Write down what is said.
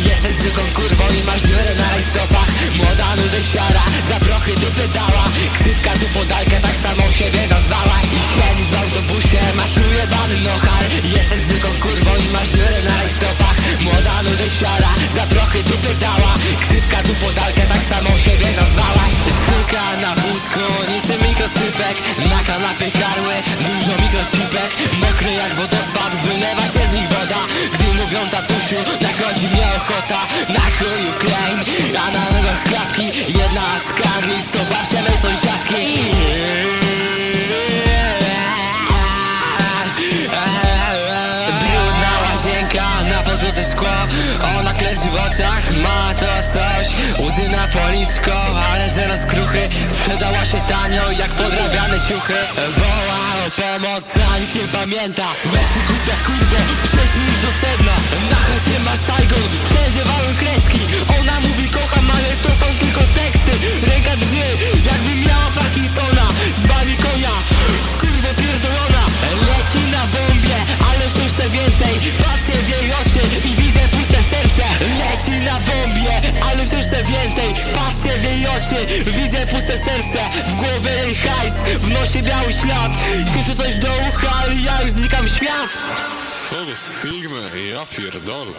zwykłą kurwą i masz dziurę na rajstopach. Młoda nudy siara, za prochy dupy dała. Ksywka tu podajkę, tak samą siebie nazwałaś I siedzisz w autobusie, masz ujebany nochal Jesteś zwykłą kurwą i masz dziurę na rajstopach. Młoda nudy siara, za prochy dupy dała. Ksywka tu podajkę, tak samą siebie nazwałaś Styka na wózku, niczym mikrocypek. Na kanapie karły, dużo mikrocipek Mokry jak wodospad, wylewa się z nich woda. Gdy mówią tatusiu, nachodzi mnie ochota Na chuju klein, a na nogach klapki Jedna z karli, sto babcia mej sąsiadki. Brudna łazienka, na podłodze szkło. Ona kleży w oczach, ma to coś. Łzy na policzko, ale zero skruchy Sprzedała się tanio, jak podrabiane ciuchy. Woła o pomoc, a nikt nie pamięta. Weź się głupia kurwo, już do sedna Patrzę w jej oczy, widzę puste serce W głowie jej hajs, w nosie biały ślad Szepcze coś do ucha, ale ja już znikam w świat O, Figmy, ja pierdolę.